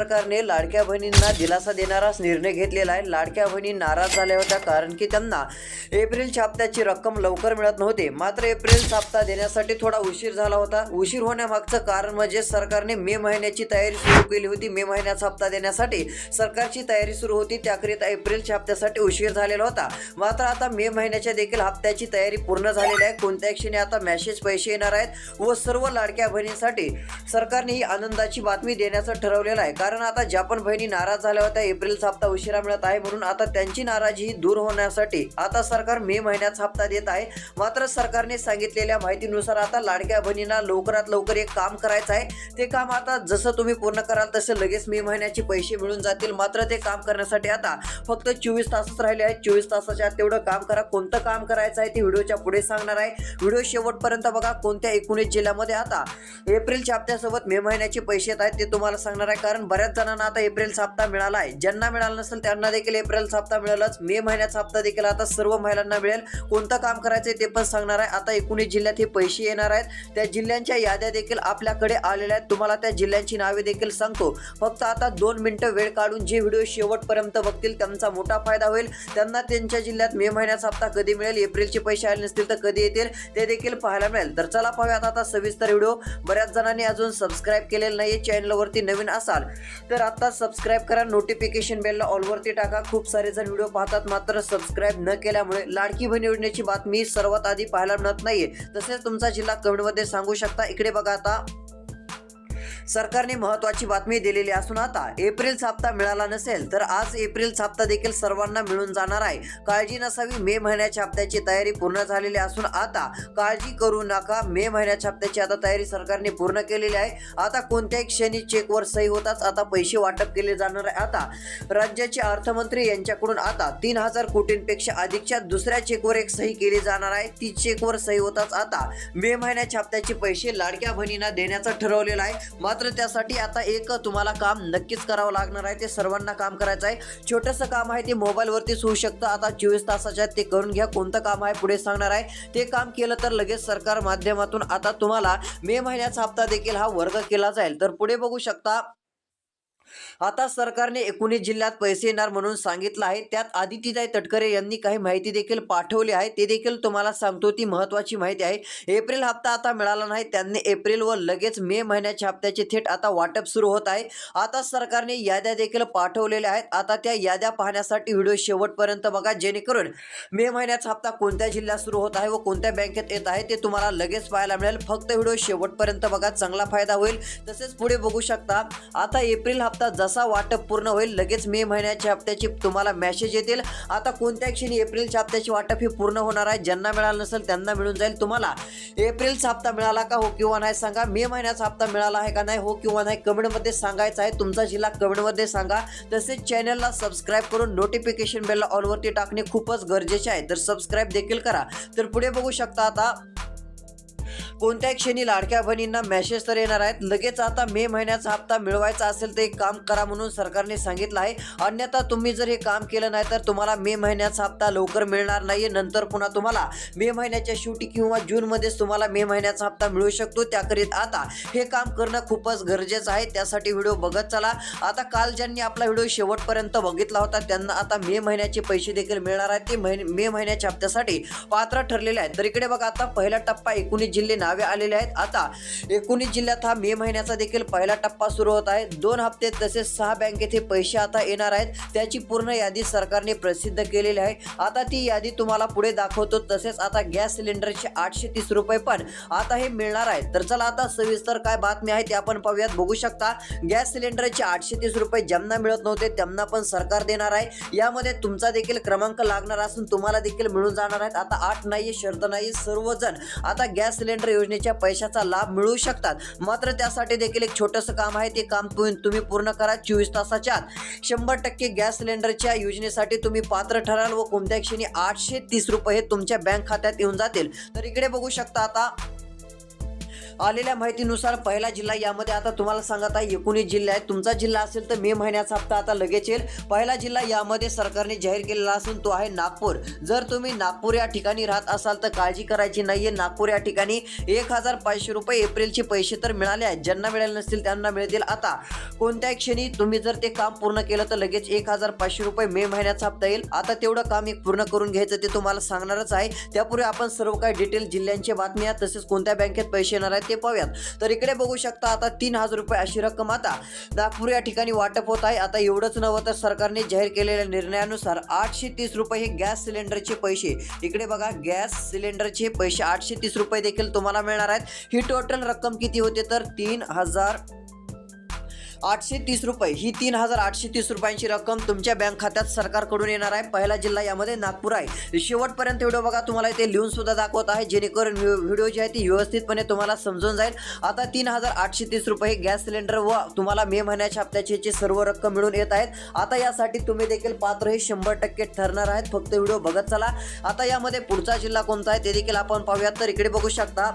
सरकारने लाडक्या बहिणींना दिलासा देणारा निर्णय घेतलेला आहे. लाडक्या बहिणी नाराज झाल्या होत्या कारण की त्यांना एप्रिल हप्त्याची रक्कम लवकर मिळत नव्हती. मात्र एप्रिल हप्ता देण्यासाठी थोडा उशीर झाला होता. उशीर होण्यामागचं कारण म्हणजे सरकारने मे महिन्याची तयारी सुरू केली होती. मे महिन्याचा हप्ता देण्यासाठी सरकारची तयारी सुरू होती. त्याकरिता एप्रिल छाप्त्यासाठी उशीर झालेला होता. मात्र आता मे महिन्याच्या देखील हप्त्याची तयारी पूर्ण झालेली आहे. कोणत्या क्षणी आता मॅसेज पैसे येणार आहेत व सर्व लाडक्या बहिणींसाठी सरकारने ही आनंदाची बातमी देण्याचं ठरवलेलं आहे. कारण आता जापान बहिणी नाराज झाल्या होत्या एप्रिलचा हप्ता उशिरा मिळत आहे म्हणून आता त्यांची नाराजी दूर होण्यासाठी आता सरकार मे महिन्याचा हप्ता देत आहे. मात्र सरकारने सांगितलेल्या माहितीनुसार आता लाडक्या बहिणींना लवकरात लवकर एक काम करायचं आहे. ते काम आता जसं तुम्ही पूर्ण कराल तसं लगेच मे महिन्याचे पैसे मिळून जातील. मात्र ते काम करण्यासाठी आता फक्त चोवीस तासच राहिले आहेत. चोवीस तासाच्या आत तेवढं काम करा. कोणतं काम करायचं आहे ते व्हिडिओच्या पुढे सांगणार आहे. व्हिडिओ शेवटपर्यंत बघा कोणत्या एकोणीस जिल्ह्यामध्ये आता एप्रिलच्या हप्त्यासोबत मे महिन्याचे पैसे येत आहेत ते तुम्हाला सांगणार आहे. कारण बऱ्याच जणांना आता एप्रिलचा हप्ता मिळाला आहे ज्यांना मिळाला नसेल त्यांना देखील एप्रिलचा हप्ता मिळालाच. मे महिन्याचा हप्ता देखील आता सर्व महिलांना मिळेल. कोणतं काम करायचं ते पण सांगणार आहे. आता एकोणीस जिल्ह्यात हे पैसे येणार आहेत. त्या जिल्ह्यांच्या याद्या देखील आपल्याकडे आलेल्या आहेत. तुम्हाला त्या जिल्ह्यांची नावे देखील सांगतो. फक्त आता दोन मिनिटं वेळ काढून जे व्हिडिओ शेवटपर्यंत बघतील त्यांचा मोठा फायदा होईल. त्यांना त्यांच्या जिल्ह्यात मे महिन्याचा हप्ता कधी मिळेल? एप्रिलचे पैसे आले नसतील तर कधी येतील? ते देखील पाहायला मिळेल. तर चला पाहूयात आता सविस्तर व्हिडिओ. बऱ्याच जणांनी अजून सबस्क्राईब केलेलं नाही चॅनलवरती नवीन असाल तर आता सबस्क्राईब करा नोटिफिकेशन बेलला ऑलवरती टाका. खूप सारे जण व्हिडिओ पाहतात मात्र सबस्क्राईब न केल्यामुळे लाडकी बहीण योजनेची बातमी सर्वात आधी पाहायला मिळत नाहीये. तसेच तुमचा जिल्हा कमेंटमध्ये सांगू शकता. इकडे बघा आता. सरकारने महत्वाची बातमी दिलेली असून आता एप्रिल हप्ता मिळाला नसेल तर आज एप्रिल हप्ता देखील सर्वांना मिळून जाणार आहे. काळजी नसावी मे महिन्याच्या हप्त्याची तयारी पूर्ण झालेली असून आता काळजी करू नका. मे महिन्याच्या हप्त्याची आता तयारी सरकारने पूर्ण केलेली आहे. आता कोणत्याही क्षणी चेकवर सही होताच आता पैसे वाटप केले जाणार आहे. आता राज्याचे अर्थमंत्री यांच्याकडून आता तीन हजार कोटींपेक्षा अधिकच्या दुसऱ्या चेकवर एक सही केली जाणार आहे. ती चेकवर सही होताच आता मे महिन्याच्या हप्त्याचे पैसे लाडक्या बहिणींना देण्याचं ठरवलेलं आहे. मात्र त्यासाठी आता एक तुम्हाला काम नक्कीच करावं लागणार आहे. ते सर्वांना काम करायचं आहे. छोटंसं काम आहे ते मोबाईलवरतीच होऊ शकतं. आता चोवीस तासाच्या ते करून घ्या. कोणतं काम आहे पुढे सांगणार आहे. ते काम केलं तर लगेच सरकार माध्यमातून आता तुम्हाला मे महिन्याचा हप्ता देखील हा वर्ग केला जाईल. तर पुढे बघू शकता आता सरकारने एकोणीस जिल्ह्यात पैसे येणार म्हणून सांगितलं आहे. त्यात आदितीताई तटकरे यांनी काही माहिती देखील पाठवली आहे. ते देखील तुम्हाला सांगतो ती महत्त्वाची माहिती आहे. एप्रिल हप्ता आता मिळाला नाही. त्यांनी एप्रिल व लगेच मे महिन्याच्या हप्त्याचे थेट आता वाटप सुरू होत आहे. आता सरकारने याद्या देखील पाठवलेल्या आहेत. आता त्या याद्या पाहण्यासाठी व्हिडिओ शेवटपर्यंत बघा. जेणेकरून मे महिन्याचा हप्ता कोणत्या जिल्ह्यात सुरू होत आहे व कोणत्या बँकेत येत आहे ते तुम्हाला लगेच पाहायला मिळेल. फक्त व्हिडिओ शेवटपर्यंत बघा. चांगला फायदा होईल. तसेच पुढे बघू शकता. आता एप्रिल हप्ता जसा वाटप पूर्ण होईल लगेच मे महिन्याच्या हप्त्याची तुम्हाला मेसेज येतील. आता कोणत्या क्षणी एप्रिलच्या हप्त्याची वाटप ही पूर्ण होणार आहे. ज्यांना मिळालं नसेल त्यांना मिळून जाईल. तुम्हाला एप्रिलचा हप्ता मिळाला का हो किंवा नाही सांगा. मे महिन्याचा हप्ता मिळाला आहे का नाही हो किंवा नाही कमेंटमध्ये सांगायचं आहे. तुमचा जिल्हा कमेंटमध्ये सांगा. तसेच चॅनलला सबस्क्राईब करून नोटिफिकेशन बेलला ऑलवरती टाकणे खूपच गरजेचे आहे. तर सबस्क्राईब देखील करा. तर पुढे बघू शकता आता कोणत्या क्षणी लाडक्या बहिणींना मेसेज तर येणार आहेत. लगेच आता मे महिन्याचा हप्ता मिळवायचा असेल तर एक काम करा म्हणून सरकारने सांगितलं आहे. अन्यथा तुम्ही जर हे काम केलं नाही तर तुम्हाला मे महिन्याचा हप्ता लवकर मिळणार नाही नंतर पुन्हा तुम्हाला मे महिन्याच्या शेवटी किंवा जूनमध्येच तुम्हाला मे महिन्याचा हप्ता मिळू शकतो. त्याकरिता आता हे काम करणं खूपच गरजेचं आहे. त्यासाठी व्हिडिओ बघत चला. आता काल ज्यांनी आपला व्हिडिओ शेवटपर्यंत बघितला होता त्यांना आता मे महिन्याचे पैसे देखील मिळणार आहेत. ते मे महिन्याच्या हप्त्यासाठी पात्र ठरलेले आहेत. तर इकडे बघा आता पहिला टप्पा एकोणीस जिल्हे नावे आलेले आहेत. आता एकोणीस जिल्ह्यात हा मे महिन्याचा देखील पहिला टप्पा सुरू होत आहे. दोन हप्ते तसेच सहा बँकेत हे पैसे आता येणार आहेत. त्याची पूर्ण यादी सरकारने प्रसिद्ध केलेली आहे. आता ती यादी तुम्हाला पुढे दाखवतो. तसेच आता गॅस सिलेंडरचे आठशे तीस रुपये पण आता हे मिळणार आहे तर चला आता सविस्तर काय बातमी आहे ते आपण पाहूयात. बघू शकता गॅस सिलेंडरचे आठशे तीस रुपये ज्यांना मिळत नव्हते त्यांना पण सरकार देणार आहे. यामध्ये तुमचा देखील क्रमांक लागणार असून तुम्हाला देखील मिळून जाणार आहेत. आता आठ नाही शर्त नाही सर्वजण आता गॅस सिलेंडर योजनेच्या पैशाचा लाभ मिळू शकतात. मात्र त्यासाठी देखील एक छोटंसं काम आहे. ते काम तुम्ही तुम्ही पूर्ण करा चोवीस तासाच्या आत. शंभर टक्के गॅस सिलेंडरच्या योजनेसाठी तुम्ही पात्र ठराल व कोणत्या क्षणी आठशे तीस रुपये तुमच्या बँक खात्यात येऊन जातील. तर इकडे बघू शकता आता आलेल्या माहितीनुसार पहिला जिल्हा यामध्ये आता तुम्हाला सांगत आहे एकोणीस जिल्हे आहेत. तुमचा जिल्हा असेल तर मे महिन्याचा हप्ता आता लगेच येईल. पहिला जिल्हा यामध्ये सरकारने जाहीर केलेला असून तो आहे नागपूर. जर तुम्ही नागपूर या ठिकाणी राहत असाल तर काळजी करायची नाहीये. नागपूर या ठिकाणी एक हजार पाचशे रुपये एप्रिलचे पैसे तर मिळाले आहेत. ज्यांना मिळाले नसतील त्यांना मिळतील आता. कोणत्याही क्षणी तुम्ही जर ते काम पूर्ण केलं तर लगेच एक हजार पाचशे रुपये मे महिन्याचा हप्ता येईल. आता तेवढं काम एक पूर्ण करून घ्यायचं ते तुम्हाला सांगणारच आहे. त्यापूर्वी आपण सर्व काही डिटेल जिल्ह्यांच्या बातम्या तसेच कोणत्या बँकेत पैसे येणार आहेत ते पाहूयात. तर इकडे बघू शकता आता तीन हजार रुपये अशी रक्कम आता नागपूर या ठिकाणी वाटप होत आहे. आता एवढंच नव्हतं तर सरकारने जाहीर केलेल्या निर्णयानुसार आठशे तीस रुपये हे गॅस सिलेंडरचे पैसे. इकडे बघा गॅस सिलेंडरचे पैसे आठशे तीस रुपये देखील तुम्हाला मिळणार आहेत. ही टोटल रक्कम किती होते तर तीन हजार आठशे तीस रुपये. ही तीन हजार आठशे तीस रुपयांची रक्कम तुमच्या बँक खात्यात सरकारकडून येणार आहे. पहिला जिल्हा यामध्ये नागपूर आहे. शेवटपर्यंत व्हिडिओ बघा तुम्हाला इथे लिहून सुद्धा दाखवत आहे. जेणेकरून व्हिडिओ जी आहे ती व्यवस्थितपणे तुम्हाला समजून जाईल. आता तीन हजार आठशे तीस रुपये गॅस सिलेंडर व तुम्हाला मे महिन्याच्या हप्त्याची सर्व रक्कम मिळून येत आहेत. आता यासाठी तुम्ही देखील पात्र हे शंभर टक्के ठरणार आहेत. फक्त व्हिडिओ बघत चला. आता यामध्ये पुढचा जिल्हा कोणता आहे ते देखील आपण पाहूयात. तर इकडे बघू शकता.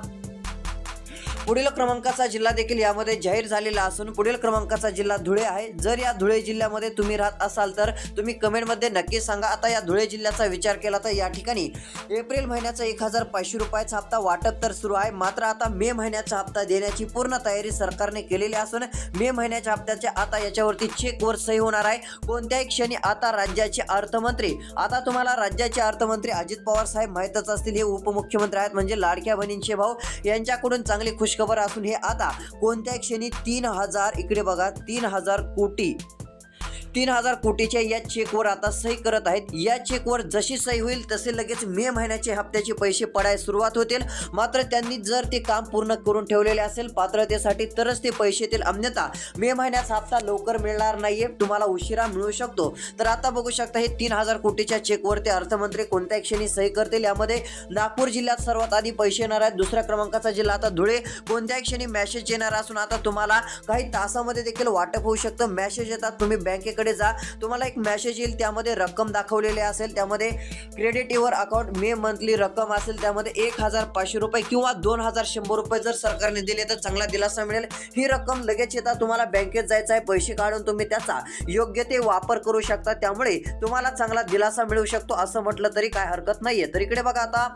पुढील क्रमांकाचा जिल्हा देखील यामध्ये जाहीर झालेला असून पुढील क्रमांकाचा जिल्हा धुळे आहे. जर या धुळे जिल्ह्यामध्ये तुम्ही राहत असाल तर तुम्ही कमेंटमध्ये नक्की सांगा. आता या धुळे जिल्ह्याचा विचार केला तर या ठिकाणी एप्रिल महिन्याचा एक हजार पाचशे रुपयाचा हप्ता वाटप तर सुरू आहे. मात्र आता मे महिन्याचा हप्ता देण्याची पूर्ण तयारी सरकारने केलेली असून मे महिन्याच्या हप्त्याच्या आता याच्यावरती चेकवर सही होणार आहे. कोणत्याही क्षणी आता राज्याचे अर्थमंत्री आता तुम्हाला राज्याचे अर्थमंत्री अजित पवार साहेब माहीतच असतील. हे उपमुख्यमंत्री आहेत म्हणजे लाडक्या बहिणींचे भाऊ. यांच्याकडून चांगली खुशखबर असून हे आता कोणत्या क्षणी तीन हजार इकडे बघा तीन हजार कोटी तीन हजार कोटीच्या या चेकवर आता सही करत आहेत. या चेकवर जशी सही होईल तसे लगेच मे महिन्याचे हप्त्याचे पैसे पडायला सुरुवात होतील. मात्र त्यांनी जर ते काम पूर्ण करून ठेवलेले असेल पात्रतेसाठी तरच ते पैसे येतील अन्यथा मे महिन्याचा हप्ता लवकर मिळणार नाहीये तुम्हाला उशिरा मिळू शकतो. तर आता बघू शकता हे तीन हजार कोटीच्या चेकवर ते अर्थमंत्री कोणत्या क्षणी सही करतील. यामध्ये नागपूर जिल्ह्यात सर्वात आधी पैसे येणार आहेत. दुसऱ्या क्रमांकाचा जिल्हा आता धुळे. कोणत्या क्षणी मॅसेज येणार असून आता तुम्हाला काही तासामध्ये देखील वाटप होऊ शकतं. मॅसेज येतात तुम्ही बँकेकडे जा. तुम्हाला एक मेसेज येईल त्यामध्ये रक्कम दाखवलेली असेल त्यामध्ये क्रेडिट युअर अकाउंट मे मंथली रक्कम असेल त्यामध्ये एक हजार पाचशे रुपये किंवा दोन हजार शंभर रुपये जर सरकारने दिले तर चांगला दिलासा मिळेल. ही रक्कम लगेच येतात तुम्हाला बँकेत जायचं आहे पैसे काढून तुम्ही त्याचा योग्य ते वापर करू शकता. त्यामुळे तुम्हाला चांगला दिलासा मिळू शकतो असं म्हटलं तरी काय हरकत नाहीये. तर इकडे बघा आता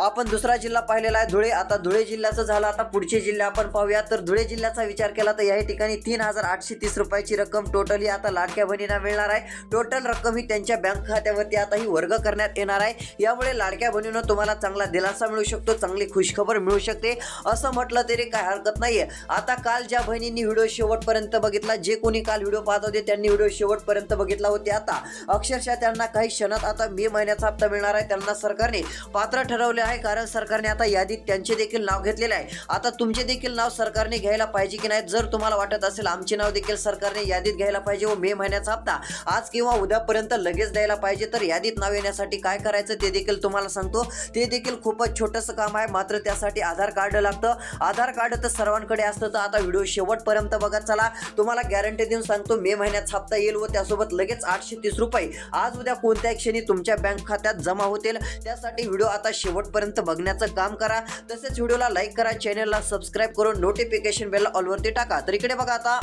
आपण दुसरा जिल्हा पाहिलेला आहे धुळे. आता धुळे जिल्ह्याचं झालं. आता पुढचे जिल्हे आपण पाहूया तर धुळे जिल्ह्याचा विचार केला तर या ठिकाणी तीन हजार आठशे तीस रुपयाची रक्कम टोटली आता लाडक्या बहिणींना मिळणार आहे. टोटल रक्कम ही त्यांच्या बँक खात्यावरती आता ही वर्ग करण्यात येणार आहे. यामुळे लाडक्या बहिणीनं तुम्हाला चांगला दिलासा मिळू शकतो चांगली खुशखबर मिळू शकते. असं म्हटलं तरी काय हरकत नाहीये. आता काल ज्या बहिणींनी व्हिडिओ शेवटपर्यंत बघितला जे कोणी काल व्हिडिओ पाहत होते त्यांनी व्हिडिओ शेवटपर्यंत बघितला होते. आता अक्षरशः त्यांना काही क्षणात आता मे महिन्याचा हप्ता मिळणार आहे. त्यांना सरकारने पात्र ठरवले आहे कारण सरकारने आता यादीत त्यांचे देखील नाव घेतलेले आहे. आता तुमचे देखील नाव सरकारने घ्यायला पाहिजे की नाही जर तुम्हाला वाटत असेल आमचे नाव देखील सरकारने यादीत घ्यायला पाहिजे व मे महिन्याचा हप्ता आज किंवा उद्यापर्यंत लगेच द्यायला पाहिजे तर यादीत नाव येण्यासाठी काय करायचं ते देखील तुम्हाला सांगतो. ते देखील खूपच छोटंसं काम आहे मात्र त्यासाठी आधार कार्ड लागतं. आधार कार्ड तर सर्वांकडे असतं तर आता व्हिडिओ शेवटपर्यंत बघत चला. तुम्हाला गॅरंटी देऊन सांगतो मे महिन्यात हप्ता येईल व त्यासोबत लगेच आठशे तीस रुपये आज उद्या कोणत्याही क्षणी तुमच्या बँक खात्यात जमा होतील. त्यासाठी व्हिडिओ आता शेवट शेवटपर्यंत बघण्याचं काम करा. तसेच व्हिडिओला लाईक करा चॅनलला सबस्क्राईब करून नोटिफिकेशन बेल ऑलवरती टाका. तर इकडे बघा आता.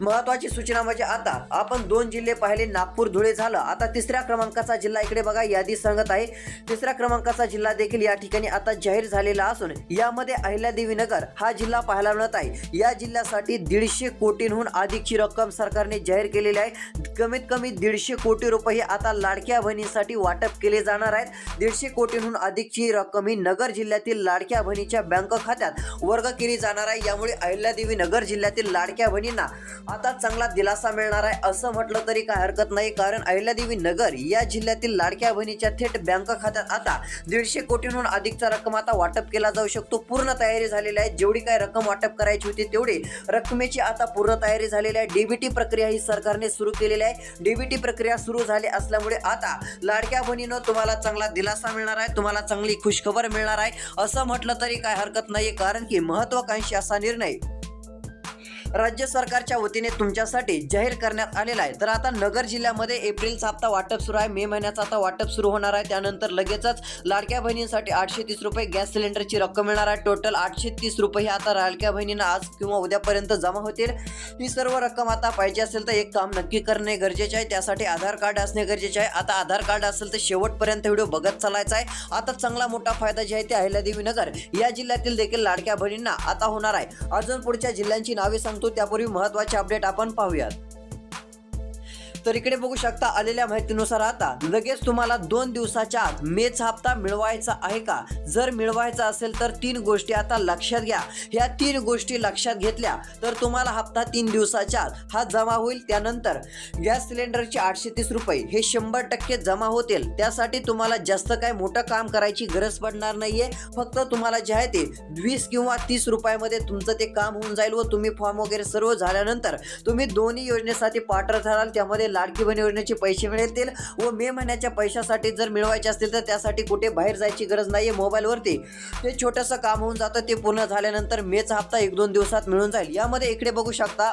महत्वाची सूचना म्हणजे आता आपण दोन जिल्हे पाहिले नागपूर धुळे झालं. आता तिसऱ्या क्रमांकाचा जिल्हा इकडे बघा यादी सांगत आहे. तिसऱ्या क्रमांकाचा जिल्हा देखील या ठिकाणी आता जाहीर झालेला असून यामध्ये अहिल्यादेवी नगर हा जिल्हा पाहायला मिळत आहे. या जिल्ह्यासाठी दीडशे कोटींहून अधिकची रक्कम सरकारने जाहीर केलेली आहे. कमीत कमी दीडशे कोटी रुपये आता लाडक्या बहिणींसाठी वाटप केले जाणार आहेत. दीडशे कोटींहून अधिकची रक्कम ही नगर जिल्ह्यातील लाडक्या बहिणीच्या बँक खात्यात वर्ग केली जाणार आहे. यामुळे अहिल्यादेवी नगर जिल्ह्यातील लाडक्या बहिणींना आता चांगला दिलासा मिळणार आहे असं म्हटलं तरी काय हरकत नाही कारण अहिल्यादेवी नगर या जिल्ह्यातील लाडक्या बहिणीच्या थेट बँक खात्यात आता दीडशे कोटींहून अधिकचा रक्कम आता वाटप केला जाऊ शकतो. पूर्ण तयारी झालेली आहे. जेवढी काय रक्कम वाटप करायची होती तेवढी रकमेची आता पूर्ण तयारी झालेली आहे. डीबीटी प्रक्रिया ही सरकारने सुरू केलेली आहे. डीबीटी प्रक्रिया सुरू झाली असल्यामुळे आता लाडक्या बहिणीनं तुम्हाला चांगला दिलासा मिळणार आहे. तुम्हाला चांगली खुशखबर मिळणार आहे. असं म्हटलं तरी काय हरकत नाही कारण की महत्वाकांक्षी असा निर्णय राज्य सरकारच्या वतीने तुमच्यासाठी जाहीर करण्यात आलेला आहे. तर आता नगर जिल्ह्यामध्ये एप्रिलचा हप्ता वाटप सुरू आहे. मे महिन्याचा आता वाटप सुरू होणार आहे. त्यानंतर लगेचच लाडक्या बहिणींसाठी आठशे तीस रुपये गॅस सिलेंडरची रक्कम मिळणार आहे. टोटल आठशे तीस रुपये आता लाडक्या बहिणींना आज किंवा उद्यापर्यंत जमा होतील. ही सर्व रक्कम आता पाहिजे असेल तर एक काम नक्की करणे गरजेचे आहे. त्यासाठी आधार कार्ड असणे गरजेचे आहे. आता आधार कार्ड असेल तर शेवटपर्यंत व्हिडिओ बघत चालायचा आहे. आता चांगला मोठा फायदा जे आहे ते अहिल्यादेवी नगर या जिल्ह्यातील देखील लाडक्या बहिणींना आता होणार आहे. अजून पुढच्या जिल्ह्यांची नावे सांगतो. त्यापूर्वी महत्त्वाचे अपडेट आपण पाहूयात. तर इकडे बघू शकता आलेल्या माहितीनुसार आता लगेच तुम्हाला दोन दिवसाच्या आत हप्ता मिळवायचा आहे का? जर मिळवायचा असेल तर तीन गोष्टी आता लक्षात घ्या. ह्या तीन गोष्टी लक्षात घेतल्या तर तुम्हाला हप्ता तीन दिवसाच्या आत हा जमा होईल. त्यानंतर गॅस सिलेंडरचे आठशे तीस रुपये हे शंभर टक्के जमा होतील. त्यासाठी तुम्हाला जास्त काय मोठं काम करायची गरज पडणार नाहीये. फक्त तुम्हाला जे आहे ते वीस किंवा तीस रुपयामध्ये तुमचं ते काम होऊन जाईल व तुम्ही फॉर्म वगैरे सर्व झाल्यानंतर तुम्ही दोन्ही योजनेसाठी पात्र ठराल. त्यामध्ये लाडकी बहीण योजनेचे पैसे मिळतील व मे महिन्याच्या पैशासाठी जर मिळवायचे असतील तर त्यासाठी कुठे बाहेर जायची गरज नाही आहे मोबाईलवरती. ते छोटंसं काम होऊन जातं ते पूर्ण झाल्यानंतर मेचा हप्ता एक दोन दिवसात मिळून जाईल. यामध्ये इकडे बघू शकता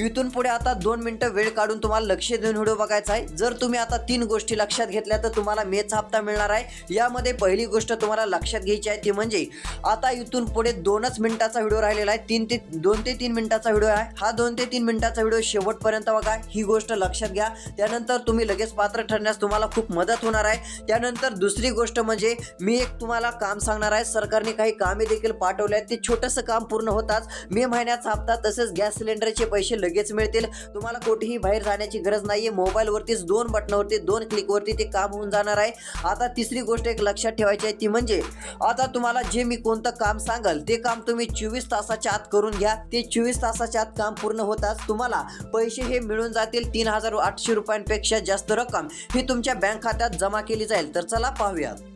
इथून पुढे आता दोन मिनिटं वेळ काढून तुम्हाला लक्ष देऊन व्हिडिओ बघायचा आहे. जर तुम्ही आता तीन गोष्टी लक्षात घेतल्या तर तुम्हाला मेचा हप्ता मिळणार आहे. यामध्ये पहिली गोष्ट तुम्हाला लक्षात घ्यायची आहे ती म्हणजे आता इथून पुढे दोनच मिनिटाचा व्हिडिओ राहिलेला आहे. तीन ते दोन ते तीन मिनिटाचा व्हिडिओ आहे. हा दोन ते तीन मिनिटाचा व्हिडिओ शेवटपर्यंत बघा. ही गोष्ट लक्षात घ्या. त्यानंतर तुम्ही लगेच पात्र ठरण्यास तुम्हाला खूप मदत होणार आहे. त्यानंतर दुसरी गोष्ट म्हणजे मी एक तुम्हाला काम सांगणार आहे. सरकारने काही कामे देखील पाठवले आहेत. ते छोटंसं काम पूर्ण होताच. मे महिन्याचा हप्ता तसेच गॅस सिलेंडरचे पैसे लगेच मिळतील. तुम्हाला कुठेही बाहेर जाण्याची गरज नाहीये. मोबाईलवरतीच दोन बटनावरती दोन क्लिकवरती ते काम होऊन जाणार आहे. आता तिसरी गोष्ट एक लक्षात ठेवायची आहे ती म्हणजे आता तुम्हाला जे मी कोणतं काम सांगाल ते काम तुम्ही चोवीस तासाच्या आत करून घ्या. ते चोवीस तासाच्या आत काम पूर्ण होताच तुम्हाला पैसे हे मिळून जातील तीन हजार आठशे रुपयांपेक्षा जास्त रक्कम. ही तुमच्या बँक खात्यात जमा केली जाईल. तर चला पाहूयात.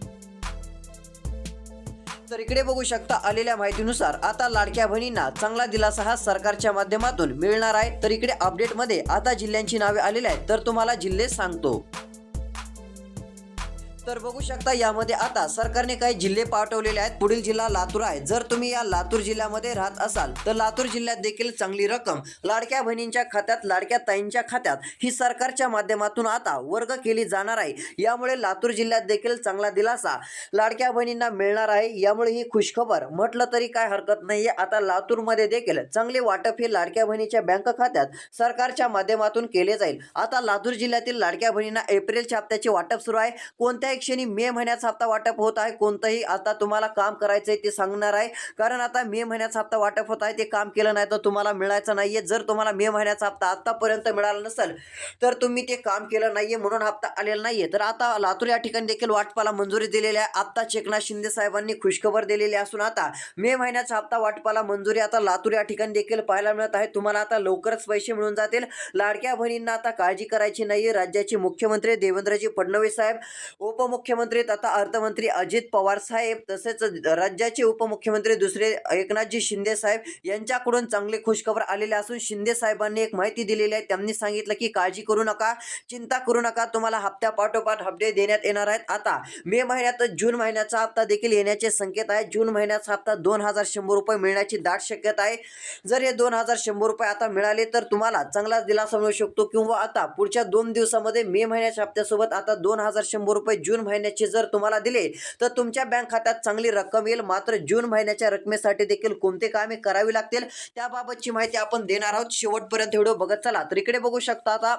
तर इकडे बघू शकता आलेल्या माहितीनुसार आता लाडक्या बहिणींना चांगला दिलासा हा सरकारच्या माध्यमातून मिळणार आहे. तर इकडे अपडेटमध्ये आता जिल्ह्यांची नावे आलेली आहेत. तर तुम्हाला जिल्हे सांगतो. तर बघू शकता यामध्ये आता सरकारने काही जिल्हे पाठवलेले आहेत. पुढील जिल्हा लातूर आहे. जर तुम्ही या लातूर जिल्ह्यामध्ये राहत असाल तर लातूर जिल्ह्यात देखील चांगली रक्कम लाडक्या बहिणींच्या खात्यात लाडक्या ताईंच्या खात्यात ही सरकारच्या माध्यमातून आता वर्ग केली जाणार आहे. यामुळे लातूर जिल्ह्यात देखील चांगला दिलासा लाडक्या बहिणींना मिळणार आहे. यामुळे ही खुशखबर म्हटलं तरी काय हरकत नाहीये. आता लातूरमध्ये देखील चांगले वाटप हे लाडक्या बहिणीच्या बँक खात्यात सरकारच्या माध्यमातून केले जाईल. आता लातूर जिल्ह्यातील लाडक्या बहिणींना एप्रिलच्या हप्त्याचे वाटप सुरू आहे. कोणत्याही क्षणी मे महिन्याचा हप्ता वाटप होत आहे. कोणतंही आता तुम्हाला काम करायचं आहे ते सांगणार आहे. कारण आता मे महिन्याचा हप्ता वाटप होत आहे ते काम केलं नाही तर तुम्हाला मिळायचं नाहीये. जर तुम्हाला मे महिन्याचा हप्ता आतापर्यंत मिळाला नसेल तर तुम्ही ते काम केलं नाहीये म्हणून हप्ता आलेला नाहीये. तर आता लातूर या ठिकाणी देखील वाटपाला मंजुरी दिलेली आहे. आत्ताच एकनाथ शिंदे साहेबांनी खुशखबर दिलेली असून आता मे महिन्याचा हप्ता वाटपाला मंजुरी आता लातूर या ठिकाणी देखील पाहायला मिळत आहे. तुम्हाला आता लवकरच पैसे मिळून जातील. लाडक्या बहिणींना आता काळजी करायची नाही राज्याचे मुख्यमंत्री देवेंद्रजी फडणवीस साहेब उपमुख्यमंत्री तथा अर्थमंत्री अजित पवार साहेब तसेच राज्याचे उपमुख्यमंत्री दुसरे एकनाथजी शिंदे साहेब यांच्याकडून चांगली खुशखबर आलेली असून शिंदे साहेबांनी एक माहिती दिलेली आहे. त्यांनी सांगितलं की काळजी करू नका चिंता करू नका तुम्हाला हप्त्या पाठोपाठ हप्ते देण्यात येणार आहेत. आता मे महिन्यात जून महिन्याचा हप्ता देखील येण्याचे संकेत आहे. जून महिन्याचा हप्ता दोन हजार शंभर रुपये मिळण्याची दाट शक्यता आहे. जर हे दोन हजार शंभर रुपये आता मिळाले तर तुम्हाला चांगलाच दिलासा मिळू शकतो किंवा आता पुढच्या दोन दिवसामध्ये मे महिन्याच्या हप्त्यासोबत आता दोन हजार शंभर रुपये जून महिन्याचे जर तुम्हाला दिले तर तुमच्या बँक खात्यात चांगली रक्कम येईल. मात्र जून महिन्याच्या रकमेसाठी देखील कोणते कामे करावी लागतील? त्याबाबतची माहिती आपण देणार आहोत. शेवटपर्यंत व्हिडिओ बघत चला. तर इकडे बघू शकता आता.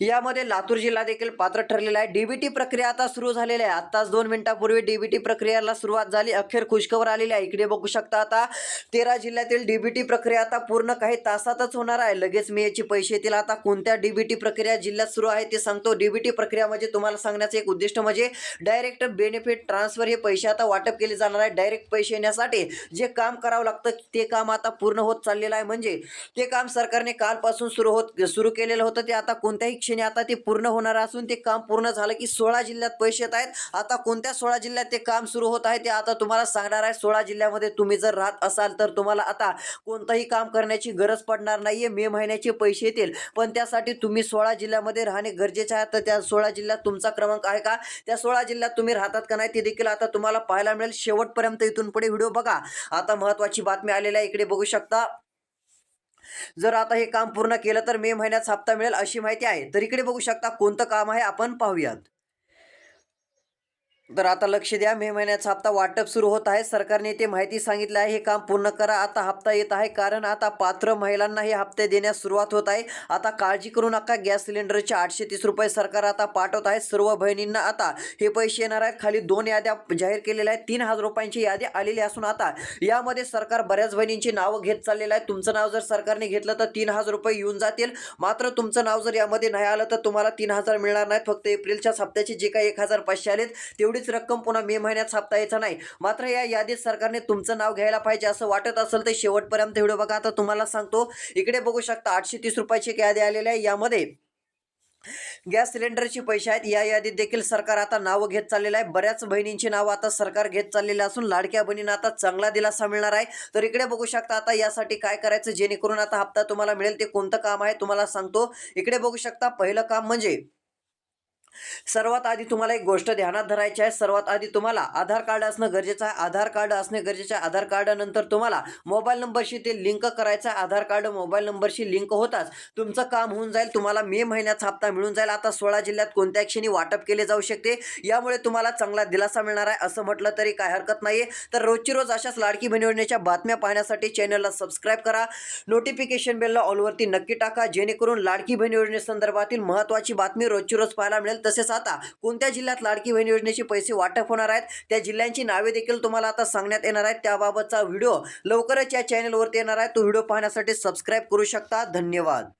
यामध्ये लातूर जिल्हा देखील पात्र ठरलेला आहे. डीबीटी प्रक्रिया आता सुरू झालेली आहे. आताच दोन मिनिटापूर्वी डीबीटी प्रक्रियाला सुरुवात झाली. अखेर खुशखबर आलेली आहे. इकडे बघू शकता आता तेरा जिल्ह्यातील डीबीटी प्रक्रिया आता पूर्ण काही तासातच होणार आहे. लगेच मी याची पैसे येतील. आता कोणत्या डीबीटी प्रक्रिया जिल्ह्यात सुरू आहे ते सांगतो. डीबीटी प्रक्रिया म्हणजे तुम्हाला सांगण्याचं एक उद्दिष्ट म्हणजे डायरेक्ट बेनिफिट ट्रान्सफर हे पैसे आता वाटप केले जाणार आहे. डायरेक्ट पैसे येण्यासाठी जे काम करावं लागतं ते काम आता पूर्ण होत चाललेलं आहे. म्हणजे ते काम सरकारने कालपासून सुरू होत सुरू केलेलं होतं. ते आता कोणत्याही क्षणी आता ते पूर्ण होणार असून ते काम पूर्ण झालं की सोळा जिल्ह्यात पैसे येत आहेत. आता कोणत्या सोळा जिल्ह्यात ते काम सुरू होत आहे ते आता तुम्हाला सांगणार आहे. सोळा जिल्ह्यामध्ये तुम्ही जर राहत असाल तर तुम्हाला आता कोणतंही काम करण्याची गरज पडणार नाहीये. मे महिन्याचे पैसे येतील. पण त्यासाठी तुम्ही सोळा जिल्ह्यामध्ये राहणे गरजेचे आहे. तर त्या सोळा जिल्ह्यात तुमचा क्रमांक आहे का? त्या सोळा जिल्ह्यात तुम्ही राहतात का नाही ते देखील आता तुम्हाला पाहायला मिळेल. शेवटपर्यंत इथून पुढे व्हिडिओ बघा. आता महत्वाची बातमी आलेली आहे. इकडे बघू शकता. जर आता हे काम पूर्ण केलं तर मे महिन्यात हप्ता मिळेल अशी माहिती आहे. तर इकडे बघू शकता कोणतं काम आहे आपण पाहूयात. तर आता लक्ष द्या मे महिन्याचा हप्ता वाटप सुरू होत आहे. सरकारने ते माहिती सांगितलं आहे. हे काम पूर्ण करा. आता हप्ता येत आहे. कारण आता पात्र महिलांना हे हप्ते देण्यास सुरुवात होत आहे. आता काळजी करू नका. गॅस सिलेंडरचे आठशे तीस रुपये सरकार आता पाठवत आहे. सर्व बहिणींना आता हे पैसे येणार आहेत. खाली दोन याद्या जाहीर केलेल्या आहेत. तीन हजार रुपयांची यादी आलेली असून आता यामध्ये सरकार बऱ्याच बहिणींची नावं घेत चाललेलं आहे. तुमचं नाव जर सरकारने घेतलं तर तीन हजार रुपये येऊन जातील. मात्र तुमचं नाव जर यामध्ये नाही आलं तर तुम्हाला तीन हजार मिळणार नाहीत. फक्त एप्रिलच्या हप्त्याचे जे काही एक हजार पाचशे आलेत तेवढीच रक्कम पुन्हा मे महिन्यात हप्ता यायचा नाही. मात्र या यादीत सरकारने तुमचं नाव घ्यायला पाहिजे असं वाटत असेल तर शेवटपर्यंत व्हिडिओ बघा. आता तुम्हाला सांगतो इकडे बघू शकता आठशे तीस रुपयाची एक यादी आलेली आहे. यामध्ये गॅस सिलेंडरचे पैसे आहेत. या यादीत देखील सरकार आता नावं घेत चाललेलं आहे. बऱ्याच बहिणींची नावं आता सरकार घेत चाललेलं असून लाडक्या बहिणींना आता चांगला दिलासा मिळणार आहे. तर इकडे बघू शकता आता यासाठी काय करायचं जेणेकरून आता हप्ता तुम्हाला मिळेल. ते कोणतं काम आहे तुम्हाला सांगतो. इकडे बघू शकता पहिलं काम म्हणजे सर्वात आधी तुम्हाला एक गोष्ट ध्यानात धरायची आहे. सर्वात आधी तुम्हाला आधार कार्ड असणं गरजेचं आहे. आधार कार्ड असणे गरजेचे आहे. आधार कार्डानंतर तुम्हाला मोबाईल नंबरशी ते लिंक करायचं आहे. आधार कार्ड मोबाईल नंबरशी लिंक होताच तुमचं काम होऊन जाईल. तुम्हाला मे महिन्याचा हप्ता मिळून जाईल. आता सोळा जिल्ह्यात कोणत्या क्षणी वाटप केले जाऊ शकते. यामुळे तुम्हाला चांगला दिलासा मिळणार आहे. असं म्हटलं तरी काय हरकत नाही तर रोजची रोज अशाच लाडकी बनवण्याच्या योजनेच्या बातम्या पाहण्यासाठी चॅनलला सबस्क्राईब करा. नोटिफिकेशन बेलला ऑलवरती नक्की टाका. जेणेकरून लाडकी बहीण योजनेसंदर्भातील महत्त्वाची बातमी रोजची रोज पाहायला मिळेल. तसेच आता कोणत्या जिल्ह्यात लाडकी बहीण योजनेचे पैसे वाटप होणार आहेत? त्या जिल्ह्यांची नावे देखील तुम्हाला आता सांगण्यात येणार आहेत. त्याबाबतचा व्हिडिओ लवकरच या चॅनलवरती येणार आहे. तो व्हिडिओ पाहण्यासाठी सबस्क्राईब करू शकता. धन्यवाद.